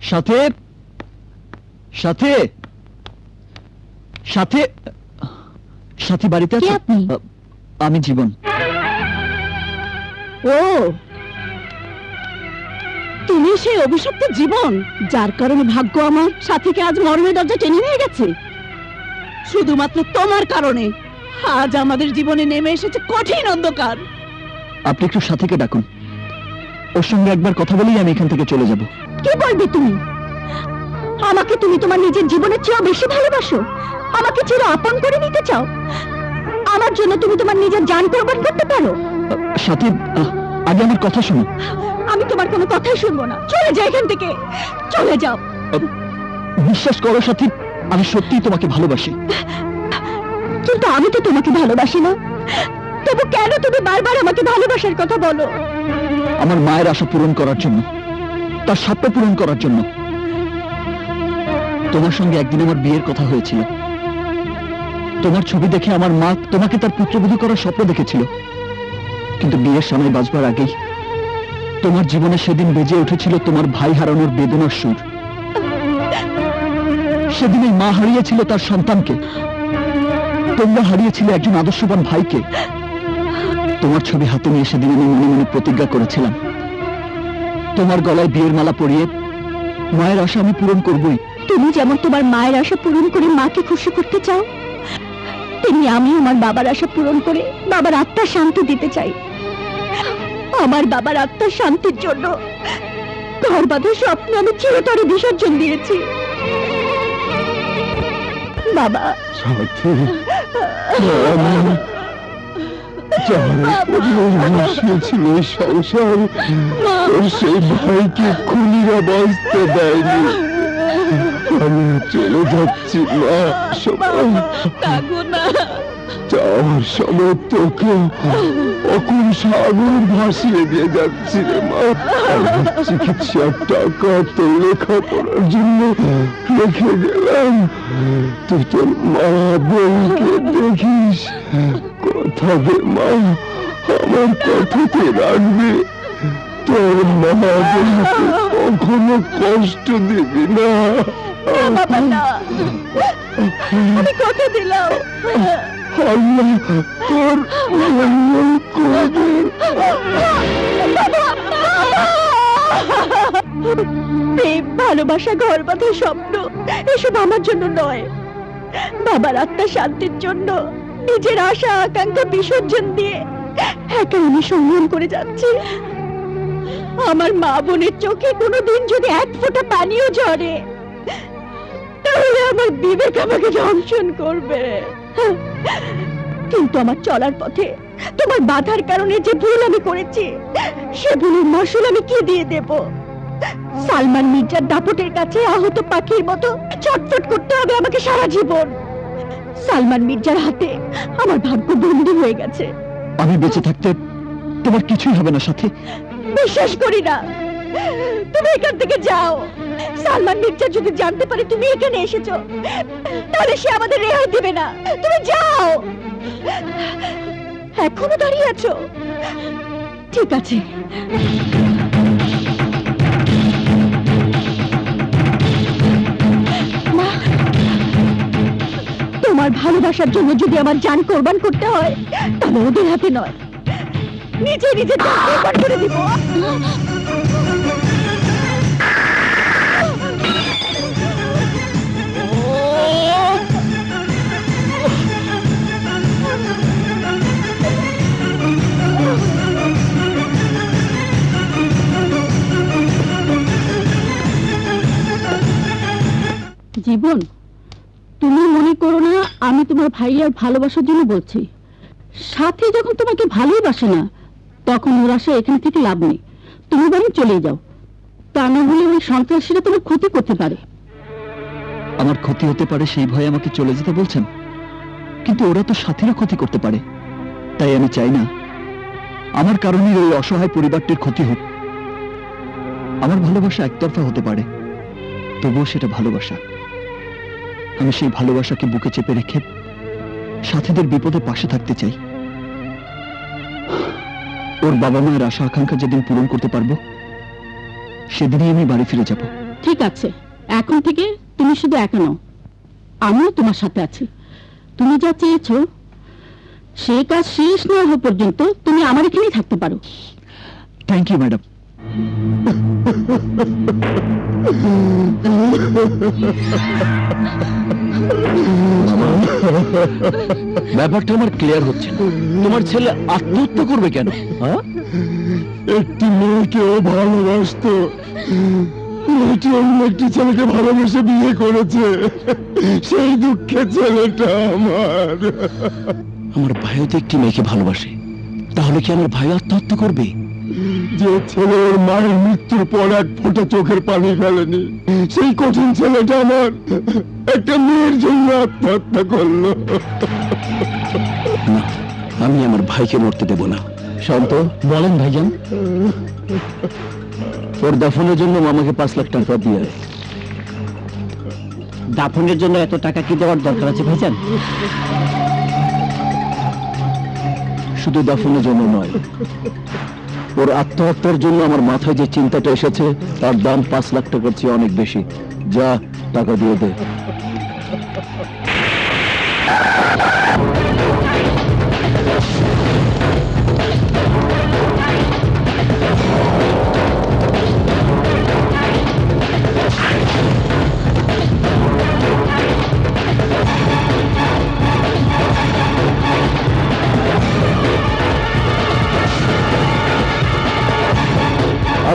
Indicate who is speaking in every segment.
Speaker 1: সাথে সাথে সাথে সাথী বাড়িতে
Speaker 2: কে
Speaker 1: আছো?
Speaker 2: আপনি?
Speaker 1: আমি জীবন।
Speaker 2: ও তুমি সেই অভিশপ্ত জীবন যার কারণে ভাগ্য আমার সাথীকে আজ মরণের দরজা টেনে নিয়ে গেছে। শুধুমাত্র তোমার কারণে আজ আমাদের জীবনে নেমে এসেছে কঠিন অন্ধকার।
Speaker 1: আপনি একটু সাথীকে ডাকুন। ওর সঙ্গে একবার কথা বলেই আমি এখান থেকে চলে যাব।
Speaker 2: কি বলবে তুমি? আমাকে তুমি তোমার নিজের জীবনের চেয়েও বেশি ভালোবাসো? আমাকে চির আপন করে নিতে চাও? আমার জন্য তুমি তোমার নিজের জান কোরবান করতে পারো?
Speaker 1: সাথী আগে আমার কথা শোনো।
Speaker 2: আমি তোমার কোনো কথাই শুনব না। চলে যাও এখান থেকে। চলে যাও।
Speaker 1: বিশ্বাস করো সাথী আমি সত্যিই তোমাকে ভালোবাসি।
Speaker 2: কিন্তু আমি তো তোমাকে ভালোবাসি না। তবু কেন তুমি বারবার আমাকে ভালোবাসার কথা বলো?
Speaker 1: আমার মায়ের আশা পূরণ করার জন্য, তার স্বপ্ন পূরণ করার জন্য। তোমার সঙ্গে একদিন আমার বিয়ের কথা হয়েছিল। তোমার ছবি দেখে আমার মা তোমাকে তার পুত্রবধূ করার স্বপ্ন দেখেছিল। কিন্তু বিয়ের সময় বাজবার আগেই তোমার জীবনে সেদিন বেজে উঠেছিল তোমার ভাই হারানোর বেদনার সুর। সেদিন মা হারিয়েছিল তার সন্তানকে। তোমরা হারিয়েছিলে একজন আদর্শবান ভাইকে। তোমার ছবি হাতে নিয়ে সেদিন আমি মনে মনে প্রতিজ্ঞা করেছিলাম। তোমার গলায় বিয়ের মালা পরিয়ে মায়ের আশা আমি পূরণ করবই।
Speaker 2: তুমি যেমন তোমার মায়ের আশা পূরণ করে মাকে খুশি করতে চাও তেমনি আমি আমার বাবার আশা পূরণ করে বাবার আত্মার শান্তি দিতে চাই। আমার বাবার আত্মার শান্তির জন্য ঘর বাঁধা স্বপ্ন আমি চিরতরে বিসর্জন দিয়েছি। বাবা।
Speaker 3: যার বসিয়েছিল এই সংসার তোর সেই ভাইকে খুনিরা বাঁচতে চলে যাচ্ছি মা
Speaker 2: সবাই।
Speaker 3: যাওয়ার সময় তোকে অকুল সাগর ভাসিয়ে দিয়ে যাচ্ছি রে মা। চিকিৎসার টাকা তো লেখাপড়ার জন্য রেখে গেলাম। তুই তোর মা দেখিস। কথা দে মা, আমার কথাতে রাখবে। তোর মা বোনকে কখনো কষ্ট দিবি না।
Speaker 2: না। আমি কথা দিলাম।
Speaker 3: আল্লাহ, তোর মঙ্গল করবে
Speaker 2: ভালোবাসা, ঘর বাঁধা স্বপ্ন, এসব আমার জন্য নয়। বাবার আত্মা শান্তির জন্য, নিজের আশা, আকাঙ্ক্ষা বিসর্জন দিয়ে একা আমি সংগ্রাম করে যাচ্ছি। আমার মা বোনের চোখে কোনোদিন যদি এক ফোঁটা পানিও ঝরে, তাহলে আমার বিবেক আমাকে দংশন করবে। কিন্তু আমার চলার পথে তোমার বাধার কারণে যে ভুল আমি করেছি সে ভুলের মাসুল আমি কি দিয়ে দেব? সালমান মির্জার দাপটের কাছে আহত পাখির মতো ছটফট করতে হবে আমাকে সারা জীবন। সালমান মির্জার হাতে আমার ভাগ্য বন্দী হয়ে গেছে।
Speaker 1: আমি বেঁচে থাকতে তোমার কিছুই হবে না সাথে।
Speaker 2: বিশ্বাস করি না। তুমি এখান থেকে যাও। সালমান মির্জা যদি জানতে পারে তুমি এখানে এসেছ। তাহলে সে আমাদের রেহাই দিবে না। তুমি যাও। এখনও দাঁড়িয়ে আছো? ঠিক আছে। তোমার ভালোবাসার জন্য যদি আমার জান কোরবান করতে হয়, তাহলে ওদের হাতে নয়। নিজে নিজে করে দিব। জীবন তুমি মনে করো না আমি তোমার ভাইয়ার ভালোবাসার জন্য বলছি। সাথে যখন তোমাকে ভালোবাসে না, তখন ওর আশা এখান থেকে লাভ নেই। তুমি বরং চলে যাও। তা না হলে ওই সন্ত্রাসীরা তোমার ক্ষতি করতে পারে।
Speaker 1: আমার ক্ষতি হতে পারে সেই ভয়ে আমাকে চলে যেতে বলছেন। কিন্তু ওরা তো সাথীরও ক্ষতি করতে পারে। তাই আমি চাই না। আমার কারণে ওই অসহায় পরিবারটির ক্ষতি হোক। আমার ভালোবাসা একতরফা হতে পারে। তবুও সেটা ভালোবাসা। আমি সেই ভালোবাসাকে বুকে চেপে রেখে সাথীদের বিপদে পাশে থাকতে চাই। ওর বাবা মায়ের আশা আকাঙ্ক্ষা যেদিন পূরণ করতে পারব সেদিনই আমি বাড়ি ফিরে যাব।
Speaker 2: ঠিক আছে। এখন থেকে তুমি শুধু একা নও। আমিও তোমার সাথে আছি। তুমি যা চেয়েছ সে কাজ শেষ না হওয়া পর্যন্ত তুমি আমার এখানেই থাকতে পারো।
Speaker 4: থ্যাংক ইউ ম্যাডাম ব্যাপারটা আমার ক্লিয়ার হচ্ছে না। তোমার ছেলে আত্মহত্যা করবে কেন? হ্যাঁ?
Speaker 3: একটি মেয়েকেও ভালোবাসতো। মেয়েটি অন্য একটি ছেলেকে ভালোবেসে বিয়ে করেছে। সেই দুঃখের ছেলেটা আমার।
Speaker 4: আমার ভাইও তো একটি মেয়েকে ভালোবাসে। তাহলে কি আমার ভাই আত্মহত্যা করবে?
Speaker 3: যে ছেলে ওর মায়ের মৃত্যুর পর এক ফোঁটা চোখের পানি ফেলেনি। সেই কঠিন ছেলেটা আমার একটা মেয়ের জন্য আত্মহত্যা করল।
Speaker 4: না আমি আমার ভাইকে মরতে দেব না। শান্ত বলেন ভাইজান। ওর দাফনের জন্য মামাকে পাঁচ লাখ টাকা দিয়ে।
Speaker 5: দাফনের জন্য এত টাকা কি দেওয়ার দরকার আছে ভাইজান?
Speaker 4: শুধু দাফনের জন্য নয় ওর আত্মহত্যার জন্য আমার মাথায় যে চিন্তাটা এসেছে, তার দাম পাঁচ লাখ টাকার চেয়ে অনেক বেশি। যা, টাকা দিয়ে দে।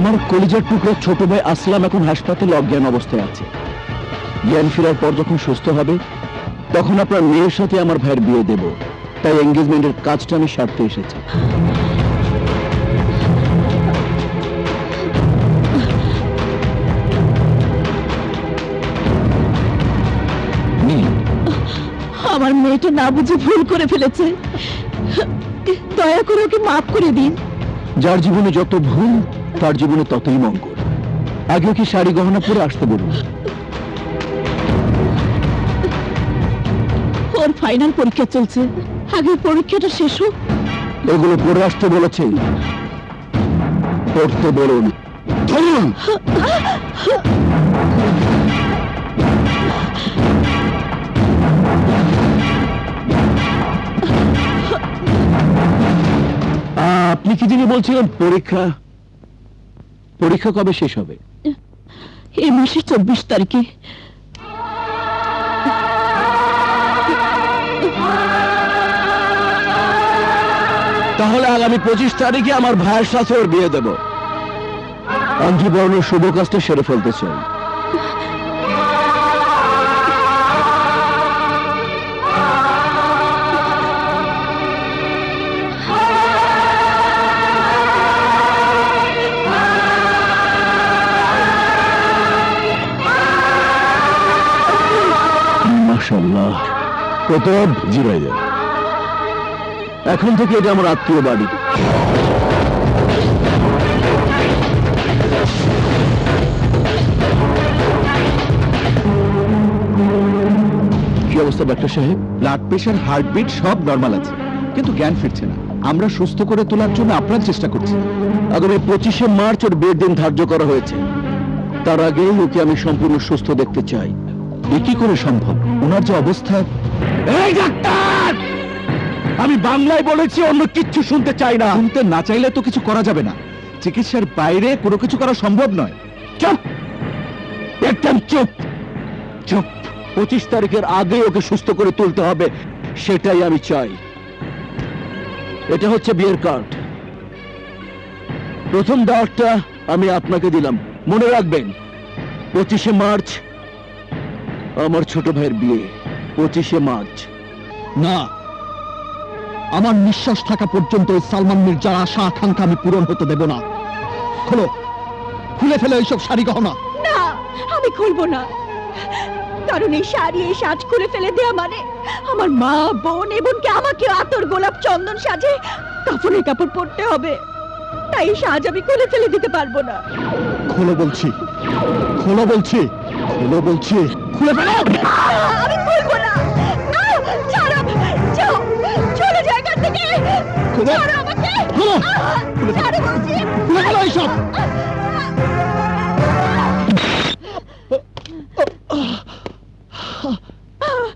Speaker 4: আমার কলিজার টুকরো ছোট ভাই আসলাম এখন হাসপাতালে অজ্ঞান অবস্থায় আছে। জ্ঞান ফেরার পর যখন সুস্থ হবে তখন আপনার মেয়ের সাথে আমার ভাইয়ের বিয়ে দেব। তাই এঙ্গেজমেন্টের কাজটা আমি সারতে এসেছি।
Speaker 2: আমার মেয়েটা না বুঝে ভুল করে ফেলেছে। দয়া করে ওকে মাফ করে দিন।
Speaker 4: যার জীবনে যত ভুল তার জীবনে ততই মঙ্গল। আগে কি শাড়ি গহনা পরে আসতে বলুন?
Speaker 2: ওর ফাইনাল পরীক্ষা চলছে। আগে পরীক্ষাটা শেষ হোক।
Speaker 4: এগুলো পরে আসতে বলেছে। পড়তে বলুন। ধরুন! আপনি কি যিনি বলছিলেন পরীক্ষা? পরীক্ষা কবে শেষ হবে?
Speaker 2: এই মাসের চব্বিশ তারিখে।
Speaker 4: তাহলে আগামী পঁচিশ তারিখে আমার ভাইয়ের সাথে ওর বিয়ে দেব। অঞ্জীবরণের শুভ কাজটা সেরে ফেলতে চাই। প্রতাপ জি ভাইজান এখন থেকে এটা আমার আত্মীয় বাড়ি। কি অবস্থা, ডাক্তার সাহেব?
Speaker 6: ব্লাড প্রেশার, হার্টবিট, সব নর্মাল আছে। কিন্তু জ্ঞান ফিরছে না। আমরা সুস্থ করে তোলার জন্য আপনার চেষ্টা করছি।
Speaker 4: আগামী পঁচিশে মার্চ ওর বিয়ের দিন ধার্য করা হয়েছে। তার আগেই ওকে আমি সম্পূর্ণ সুস্থ দেখতে চাই।
Speaker 6: এ কি করে সম্ভব? ওনার যে অবস্থা
Speaker 4: এই ডাক্তার! আমি বাংলায় বলেছি অন্য কিচ্ছু শুনতে চাই না।
Speaker 6: শুনতে না চাইলে তো কিছু করা যাবে না। চিকিৎসার বাইরে কোনো কিছু করা সম্ভব নয়।
Speaker 4: চুপ! একদম চুপ! চুপ। পঁচিশ তারিখের আগে ওকে সুস্থ করে তুলতে হবে সেটাই আমি চাই। এটা হচ্ছে বিয়ের কার্ড। প্রথম দাওয়াতটা আমি আপনাকে দিলাম। মনে রাখবেন পঁচিশে মার্চ আমার ছোট ভাইয়ের বিয়ে। পঁচিশে মার্চ।
Speaker 3: না আমার নিঃশ্বাস থাকা পর্যন্ত ওই সালমান মির্জার আশা আকাঙ্ক্ষা আমি পূরণ হতে দেব না। খোলো খুলে ফেলে এইসব শাড়ি গহনা।
Speaker 2: না আমি খুলবো না। কারণ এই শাড়ি এই সাজ খুলে ফেলে দেয়া মানে আমার মা বোন এমনকি আমাকে আতর গোলাপ চন্দন সাজে কাপড়ের কাপড় পরতে হবে। তাই সাজ আমি খুলে ফেলে দিতে পারব না।
Speaker 3: খোলো বলছি খোলো বলছি খোলো বলছি খুলে ফেলো!
Speaker 2: খুলবো না। ছাড়ো যাও চলো এখান থেকে। ছাড়ো আমাকে। ছাড়ো বলছি।